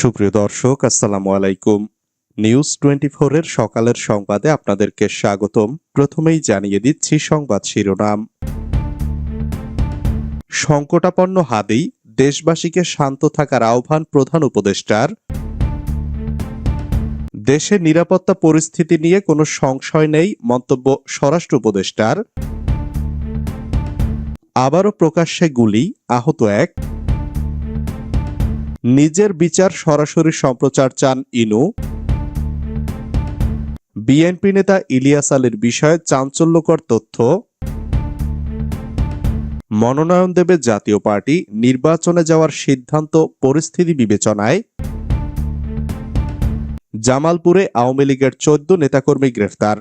সুপ্রিয় দর্শক, আসসালামু আলাইকুম। নিউজ টোয়েন্টি এর সকালের সংবাদে আপনাদেরকে স্বাগতম। প্রথমেই জানিয়ে দিচ্ছি সংবাদ শিরোনাম। সংকটাপন্ন হাদি দেশবাসীকে শান্ত থাকার আহ্বান প্রধান উপদেষ্টার। দেশের নিরাপত্তা পরিস্থিতি নিয়ে কোনো সংশয় নেই, মন্তব্য স্বরাষ্ট্র উপদেষ্টার। আবারও প্রকাশ্যে গুলি, আহত এক। নিজের বিচার সরাসরি সম্প্রচার চান ইনু। বিএনপি নেতা ইলিয়াস আলীর বিষয়ে চাঞ্চল্যকর তথ্য। মনোনয়ন দেবে জাতীয় পার্টি, নির্বাচনে যাওয়ার সিদ্ধান্ত, পরিস্থিতি বিবেচনায়। জামালপুরে আওয়ামী লীগের চোদ্দ নেতাকর্মী গ্রেফতার।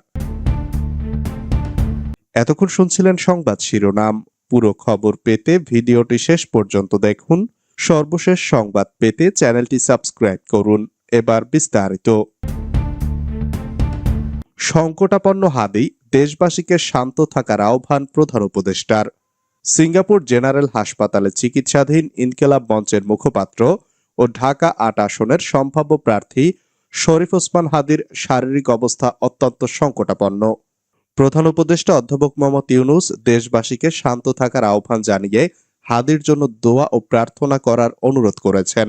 এতক্ষণ শুনছিলেন সংবাদ শিরোনাম। পুরো খবর পেতে ভিডিওটি শেষ পর্যন্ত দেখুন। সর্বশেষ সংবাদ পেতে চ্যানেলটি সাবস্ক্রাইব করুন। এবার বিস্তারিত। সংকটাপন্ন হাদি দেশবাসীকে শান্ত থাকার আহ্বান প্রধান উপদেষ্টার। সিঙ্গাপুর জেনারেল হাসপাতালে চিকিৎসাধীন ইনকেলাব মঞ্চের মুখপাত্র ও ঢাকা আট আসনের সম্ভাব্য প্রার্থী শরীফ ওসমান হাদির শারীরিক অবস্থা অত্যন্ত সংকটাপন্ন। প্রধান উপদেষ্টা অধ্যাপক মোহাম্মদ ইউনুস দেশবাসীকে শান্ত থাকার আহ্বান জানিয়ে হাদির জন্য দোয়া ও প্রার্থনা করার অনুরোধ করেছেন।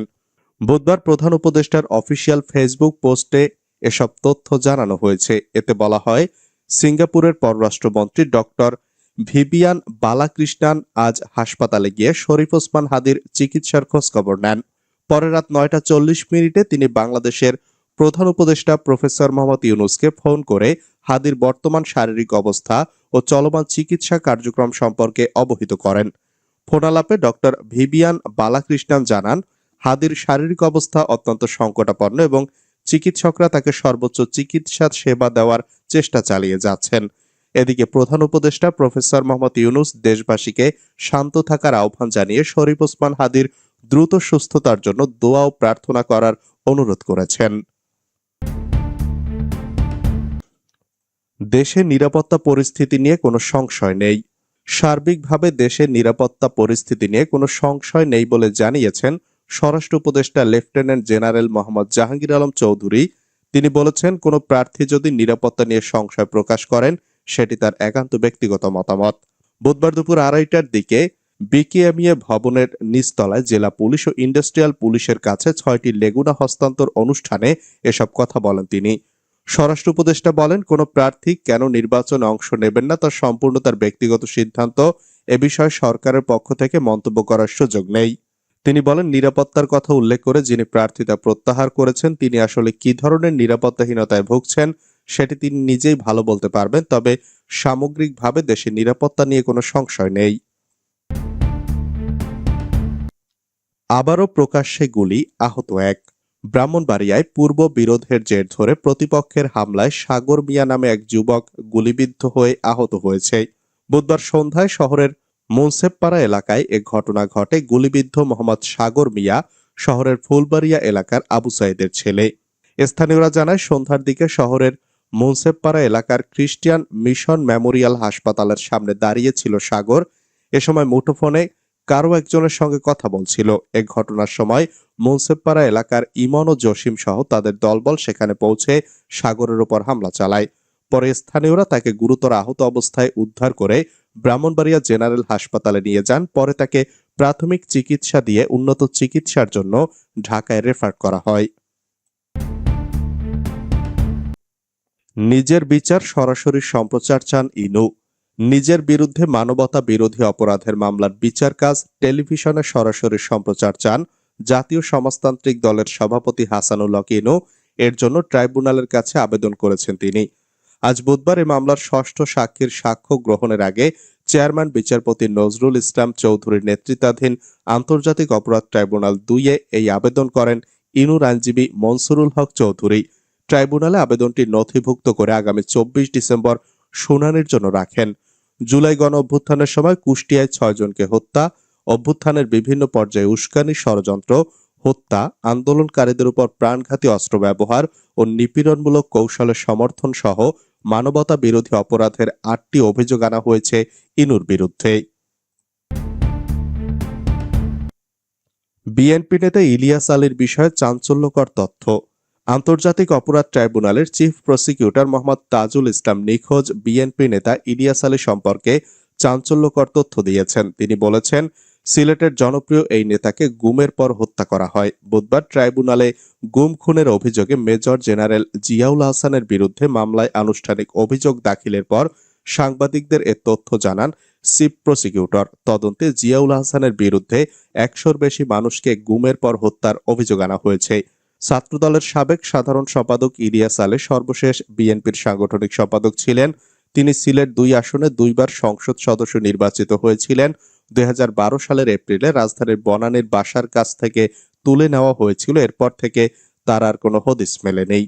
বুধবার প্রধান উপদেষ্টার অফিসিয়াল ফেসবুক পোস্টে এসব তথ্য জানানো হয়েছে। এতে বলা হয়, সিঙ্গাপুরের পররাষ্ট্রমন্ত্রী ডক্টর ভিবিয়ান বালাকৃষ্ণান আজ হাসপাতালে গিয়ে শরীফ ওসমান হাদির চিকিৎসার খোঁজখবর নেন। পরে রাত নয়টা চল্লিশ মিনিটে তিনি বাংলাদেশের প্রধান উপদেষ্টা প্রফেসর মোহাম্মদ ইউনুসকে ফোন করে হাদির বর্তমান শারীরিক অবস্থা ও চলমান চিকিৎসা কার্যক্রম সম্পর্কে অবহিত করেন। ফোনালাপে ডক্টর ভিবিয়ান বালাকৃষ্ণান জানান, হাদির শারীরিক অবস্থা অত্যন্ত সংকটাপন্ন এবং চিকিৎসকরা তাকে সর্বোচ্চ চিকিৎসা সেবা দেওয়ার চেষ্টা চালিয়ে যাচ্ছেন। এদিকে প্রধান উপদেষ্টা প্রফেসর মোহাম্মদ ইউনুস দেশবাসীকে শান্ত থাকার আহ্বান জানিয়ে শরীফ ওসমান হাদির দ্রুত সুস্থতার জন্য দোয়া ও প্রার্থনা করার অনুরোধ করেছেন। দেশে নিরাপত্তা পরিস্থিতি নিয়ে কোনো সংশয় নেই। সার্বিকভাবে দেশের নিরাপত্তা পরিস্থিতি নিয়ে কোনো সংশয় নেই বলে জানিয়েছেন স্বরাষ্ট্র উপদেষ্টা লেফটেন্যান্ট জেনারেল মোহাম্মদ জাহাঙ্গীর আলম চৌধুরী। তিনি বলেছেন, কোনো প্রার্থী যদি নিরাপত্তা নিয়ে সংশয় প্রকাশ করেন, সেটি তার একান্ত ব্যক্তিগত মতামত। বুধবার দুপুর আড়াইটার দিকে বিকেএমইএ ভবনের নিচতলায় জেলা পুলিশ ও ইন্ডাস্ট্রিয়াল পুলিশের কাছে ছয়টি লেগুনা হস্তান্তর অনুষ্ঠানে এসব কথা বলেন তিনি। স্বরাষ্ট্র উপদেষ্টা বলেন, কোনো প্রার্থী কেন নির্বাচনে অংশ নেবেন না তার সম্পূর্ণ তার ব্যক্তিগত সিদ্ধান্ত। এ বিষয়ে সরকারের পক্ষ থেকে মন্তব্য করার সুযোগ নেই। তিনি বলেন, নিরাপত্তার কথা উল্লেখ করে যিনি প্রার্থিতা প্রত্যাহার করেছেন, তিনি আসলে কি ধরনের নিরাপত্তাহীনতায় ভুগছেন সেটি তিনি নিজেই ভালো বলতে পারবেন, তবে সামগ্রিকভাবে দেশের নিরাপত্তা নিয়ে কোনো সংশয় নেই। আবারও প্রকাশ্যে গুলি, আহত এক। ব্রাহ্মণবাড়িয়ায় পূর্ব বিরোধের জের ধরে প্রতিপক্ষের হামলায় সাগর মিয়া নামে এক যুবক গুলিবিদ্ধ হয়ে আহত হয়েছে। বুধবার সন্ধ্যায় শহরের মুন্সেবপাড়া এলাকায় এ ঘটনা ঘটে। গুলিবিদ্ধ মোহাম্মদ সাগর মিয়া শহরের ফুলবাড়িয়া এলাকার আবু সাইদের ছেলে। স্থানীয়রা জানায়, সন্ধ্যার দিকে শহরের মুন্সেবপাড়া এলাকার খ্রিস্টিয়ান মিশন মেমোরিয়াল হাসপাতালের সামনে দাঁড়িয়ে ছিল সাগর। এ সময় মুঠোফোনে কারও একজনের সঙ্গে কথা বলছিল। এ ঘটনার সময় মুন্সেবপাড়া এলাকার ইমন ও জসিম সহ তাদের দলবল সেখানে পৌঁছে সাগরের ওপর হামলা চালায়। পরে স্থানীয়রা তাকে গুরুতর আহত অবস্থায় উদ্ধার করে ব্রাহ্মণবাড়িয়া জেনারেল হাসপাতালে নিয়ে যান। পরে তাকে প্রাথমিক চিকিৎসা দিয়ে উন্নত চিকিৎসার জন্য ঢাকায় রেফার করা হয়। নিজের বিচার সরাসরি সম্প্রচার চান ইনু। নিজের বিরুদ্ধে মানবতা বিরোধী অপরাধের মামলার বিচার কাজ টেলিভিশনে সরাসরি সম্প্রচার চান জাতীয় সমাজতান্ত্রিক দলের সভাপতি হাসানুল ইনু। এর জন্য ট্রাইব্যুনালের কাছে আবেদন করেছেন তিনি। আজ বুধবার এই মামলার ষষ্ঠ সাক্ষীর সাক্ষ্য গ্রহণের আগে চেয়ারম্যান বিচারপতি নজরুল ইসলাম চৌধুরীর নেতৃত্বাধীন আন্তর্জাতিক অপরাধ ট্রাইব্যুনাল দুইয়ে এই আবেদন করেন ইনুর আইনজীবী মনসুরুল হক চৌধুরী। ট্রাইব্যুনালে আবেদনটি নথিভুক্ত করে আগামী চব্বিশ ডিসেম্বর শুনানির জন্য রাখেন। জুলাই গণ অভ্যুত্থানের সময় কুষ্টিয়ায় ছয়জনকে হত্যা, অভ্যুত্থানের বিভিন্ন পর্যায়ে উস্কানি, ষড়যন্ত্র, হত্যা, আন্দোলনকারীদের উপর প্রাণঘাতী অস্ত্র ব্যবহার ও নিপীড়নমূলক কৌশলের সমর্থন সহ মানবতা বিরোধী অপরাধের আটটি অভিযোগ আনা হয়েছে ইনুর বিরুদ্ধে। বিএনপি নেতা ইলিয়াস আলীর বিষয়ে চাঞ্চল্যকর তথ্য। আন্তর্জাতিক অপরাধ ট্রাইব্যুনালের চিফ প্রসিকিউটর মোহাম্মদ তাজুল ইসলাম নিখোঁজ বিএনপি নেতা ইলিয়াস আলী সম্পর্কে চাঞ্চল্যকর তথ্য দিয়েছেন। তিনি বলেছেন, সিলেটের জনপ্রিয় এই নেতাকে গুমের পর হত্যা করা হয়। বুধবার ট্রাইব্যুনালে গুম খুনের অভিযোগে মেজর জেনারেল জিয়াউল হাসানের বিরুদ্ধে মামলায় আনুষ্ঠানিক অভিযোগ দাখিলের পর সাংবাদিকদের এ তথ্য জানান চিফ প্রসিকিউটর। তদন্তে জিয়াউল হাসানের বিরুদ্ধে একশোর বেশি মানুষকে গুমের পর হত্যার অভিযোগ আনা হয়েছে। ছাত্রদলের সাবেক সাধারণ সম্পাদক ইলিয়াস আলী সর্বশেষ বিএনপির সাংগঠনিক সম্পাদক ছিলেন। তিনি সিলেট দুই আসনে দুইবার সংসদ সদস্য নির্বাচিত হয়েছিলেন। দু হাজার বারো সালের এপ্রিলে রাজধানীর বনানীর বাসার কাছ থেকে তুলে নেওয়া হয়েছিল। এরপর থেকে তার আর কোনো হদিস মেলে নেই।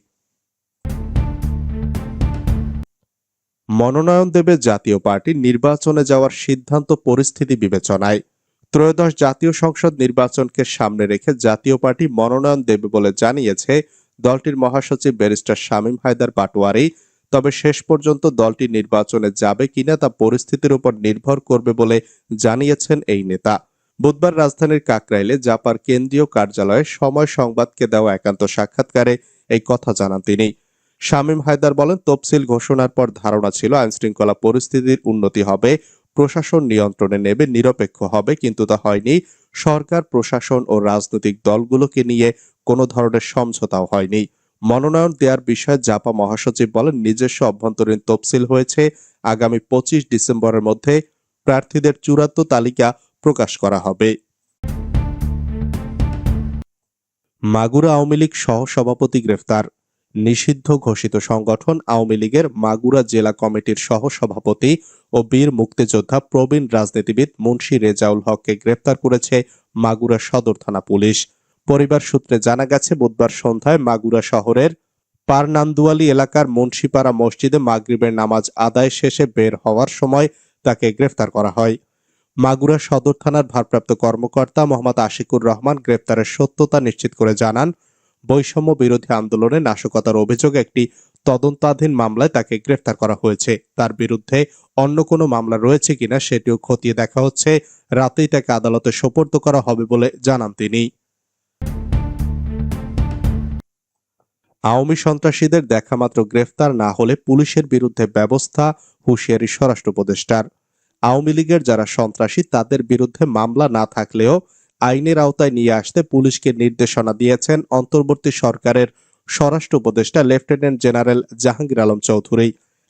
মনোনয়ন দেবে জাতীয় পার্টি। নির্বাচনে যাওয়ার সিদ্ধান্ত পরিস্থিতি বিবেচনায়। ত্রয়োদশ জাতীয় সংসদ নির্বাচনকে সামনে রেখে জাতীয় পার্টি মনোনয়ন দেবে বলে জানিয়েছে দলটির মহাসচিব ব্যারিস্টার শামীম হায়দার পাটোয়ারি। তবে শেষ পর্যন্ত দলটি নির্বাচনে যাবে কিনা তা পরিস্থিতির উপর নির্ভর করবে বলে জানিয়েছেন এই নেতা। বুধবার রাজধানীর কাকরাইলে জাপার কেন্দ্রীয় কার্যালয়ে সময় সংবাদকে দেওয়া একান্ত সাক্ষাৎকারে এই কথা জানান তিনি। শামীম হায়দার বলেন, তফসিল ঘোষণার পর ধারণা ছিল আইনশৃঙ্খলা পরিস্থিতির উন্নতি হবে প্রশাসন নিয়ন্ত্রণে নেবে, নিরপেক্ষ হবে, কিন্তু তা হয়নি। সরকার, প্রশাসন ও রাজনৈতিক দলগুলোকে নিয়ে কোনো ধরনের সমঝোতাও হয়নি। মনোনয়ন দেওয়ার বিষয়ে জাপা মহাসচিব বলেন, নিজস্ব অভ্যন্তরীণ তফসিল হয়েছে। আগামী পঁচিশ ডিসেম্বরের মধ্যে প্রার্থীদের চূড়ান্ত তালিকা প্রকাশ করা হবে। মাগুরা আওয়ামী লীগ সহ সভাপতি গ্রেফতার। নিষিদ্ধ ঘোষিত সংগঠন আওয়ামী লীগের মাগুরা জেলা কমিটির সহ সভাপতি ও বীর মুক্তিযোদ্ধা প্রবীণ রাজনীতিবিদ মুন্সী রেজাউল হককে গ্রেফতার করেছে মাগুরা সদর থানা পুলিশ। পরিবার সূত্রে জানা গেছে, বুধবার সন্ধ্যায় মাগুরা শহরের পারনান্দুয়ালি এলাকার মুন্সিপাড়া মসজিদে মাগরিবের নামাজ আদায় শেষে বের হওয়ার সময় তাকে গ্রেফতার করা হয়। মাগুরা সদর থানার ভারপ্রাপ্ত কর্মকর্তা মোহাম্মদ আশিকুর রহমান গ্রেফতারের সত্যতা নিশ্চিত করে জানান বৈষম্য বিরোধী আন্দোলনে নাশকতার অভিযোগ একটি তদন্তাধীন মামলায় তাকে গ্রেফতার করা হয়েছে। তার বিরুদ্ধে অন্য কোনো মামলা রয়েছে কিনা সেটিও খতিয়ে দেখা হচ্ছে। রাতেই তাকে আদালতে সোপর্দ করা হবে বলে জানান তিনি। আওয়ামী সন্ত্রাসীদের দেখামাত্র গ্রেফতার না হলে পুলিশের বিরুদ্ধে ব্যবস্থা, হুঁশিয়ারি স্বরাষ্ট্র উপদেষ্টার। আওয়ামী লীগের যারা সন্ত্রাসী, তাদের বিরুদ্ধে মামলা না থাকলেও আইনের আওতায় নিয়ে আসতে পুলিশকে নির্দেশনা দিয়েছেন অন্তর্বর্তী সরকারের স্বরাষ্ট্র উপদেষ্টা লেফটেন্যান্ট জেনারেল জাহাঙ্গীর আলম চৌধুরী।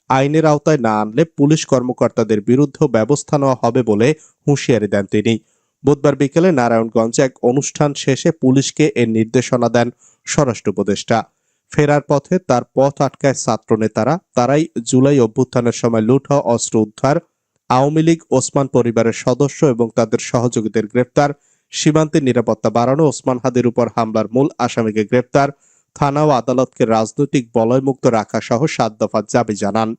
আইনের আওতায় না আনলে পুলিশ কর্মকর্তাদের বিরুদ্ধেও ব্যবস্থা নেওয়া হবে বলে হুঁশিয়ারি দেন তিনি। বুধবার বিকেলে নারায়ণগঞ্জে এক অনুষ্ঠান শেষে পুলিশকে এর নির্দেশনা দেন স্বরাষ্ট্র উপদেষ্টা। ফেরার পথে তার পথ আটকায় ছাত্র নেতারা তারাই জুলাই অভ্যুত্থানের সময় লুট হওয়া অস্ত্র উদ্ধার, আওয়ামী লীগ, ওসমান পরিবারের সদস্য এবং তাদের সহযোগীদের গ্রেপ্তার সীমান্তের নিরাপত্তা বাড়ানো, ওসমান হাদির উপর হামলার মূল আসামিকে গ্রেপ্তার, থানা ও আদালতকে রাজনৈতিক বলয়মুক্ত রাখা সহ সাত দফা দাবি জানান।